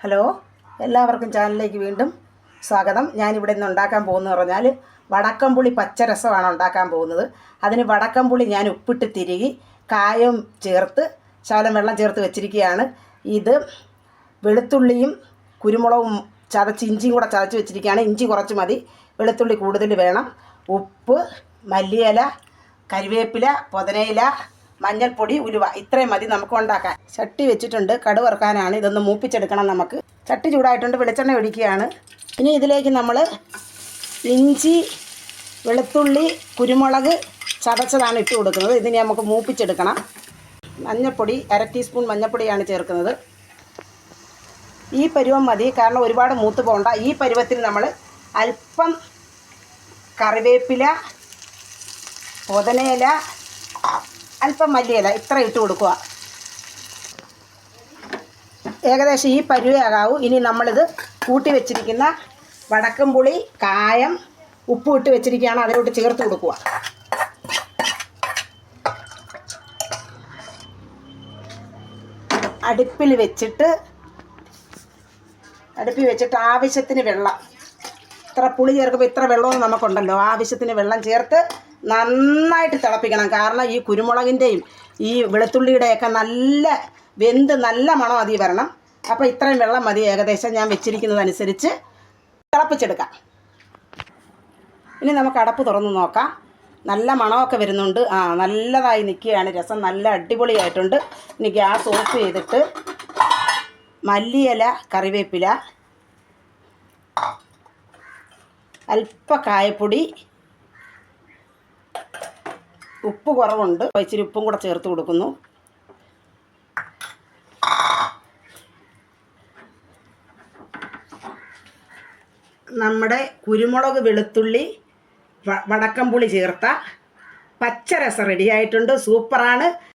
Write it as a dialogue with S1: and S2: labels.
S1: Hello എല്ലാവർക്കും ചാനലിലേക്ക് വീണ്ടും സ്വാഗതം. ഞാനിവിടെ നിന്ന് ഉണ്ടാക്കാൻ പോകുന്നത് പറഞ്ഞാൽ വടക്കംപുളി പച്ചരസമാണ് ഉണ്ടാക്കാൻ പോകുന്നത്. അതിന് വടക്കംപുളി ഞാൻ ഉപ്പിട്ട് തിരുകി കായം ചേർത്ത് ശകലം വെള്ളം ചേർത്ത് വെച്ചിരിക്കുകയാണ്. ഇത് വെളുത്തുള്ളിയും കുരുമുളകും ചതച്ച് ഇഞ്ചിയും കൂടെ ചതച്ച് വെച്ചിരിക്കുകയാണ്. ഇഞ്ചി കുറച്ച് മതി. വെളുത്തുള്ളി കൂടുതൽ വേണം. ഉപ്പ് മല്ലിയില കരിവേപ്പില പുതനയില മഞ്ഞൾപ്പൊടി ഉലുവ ഇത്രയും മതി നമുക്ക് ഉണ്ടാക്കാൻ. ചട്ടി വെച്ചിട്ടുണ്ട് കടുവറുക്കാനാണ്. ഇതൊന്ന് മൂപ്പിച്ചെടുക്കണം നമുക്ക്. ചട്ടി ചൂടായിട്ടുണ്ട് വെളിച്ചെണ്ണ ഒഴിക്കുകയാണ്. ഇനി ഇതിലേക്ക് നമ്മൾ ഇഞ്ചി വെളുത്തുള്ളി കുരുമുളക് ചതച്ചതാണ് ഇട്ട് കൊടുക്കുന്നത്. ഇതിനെ നമുക്ക് മൂപ്പിച്ചെടുക്കണം. മഞ്ഞൾപ്പൊടി അര ടീസ്പൂൺ മഞ്ഞൾപ്പൊടിയാണ് ചേർക്കുന്നത്. ഈ പരുവം മതി കാരണം ഒരുപാട് മൂത്ത് പോകണ്ട. ഈ പരുവത്തിൽ നമ്മൾ അല്പം കറിവേപ്പില പുതനയില അല്പം മല്ലിയില ഇത്ര ഇട്ട് കൊടുക്കുക. ഏകദേശം ഈ പരുവയാകാവൂ ഇനി നമ്മളിത് കൂട്ടി വെച്ചിരിക്കുന്ന വടക്കം പുളി കായം ഉപ്പ് ഇട്ട് വെച്ചിരിക്കുകയാണ്. അതിലോട്ട് ചേർത്ത് കൊടുക്കുക. അടുപ്പിൽ വെച്ചിട്ട് അടുപ്പിൽ വെച്ചിട്ട് ആവശ്യത്തിന് വെള്ളം. ഇത്ര പുളി ചേർക്കുമ്പോൾ ഇത്ര വെള്ളമൊന്നും നമുക്കുണ്ടല്ലോ. ആവശ്യത്തിന് വെള്ളം ചേർത്ത് നന്നായിട്ട് തിളപ്പിക്കണം. കാരണം ഈ കുരുമുളകിന്റെയും ഈ വെളുത്തുള്ളിയുടെയൊക്കെ നല്ല വെന്ത് നല്ല മണം അതി വരണം. അപ്പോൾ ഇത്രയും വെള്ളം മതി ഏകദേശം ഞാൻ വെച്ചിരിക്കുന്നതനുസരിച്ച് തിളപ്പിച്ചെടുക്കാം. ഇനി നമുക്ക് അടപ്പ് തുറന്ന് നോക്കാം. നല്ല മണമൊക്കെ വരുന്നുണ്ട്. ആ നല്ലതായി നിൽക്കുകയാണ് രസം. നല്ല അടിപൊളിയായിട്ടുണ്ട്. ഇനി ഗ്യാസ് ഓഫ് ചെയ്തിട്ട് മല്ലിയില കറിവേപ്പില അല്പ കായപ്പൊടി ഉപ്പ് കുറവുണ്ട്. ഇച്ചിരി ഉപ്പും കൂടെ ചേർത്ത് കൊടുക്കുന്നു. നമ്മുടെ കുരുമുളക് വെളുത്തുള്ളി വടക്കമ്പുളി ചേർത്ത പച്ചരസം റെഡിയായിട്ടുണ്ട് സൂപ്പറാണ്.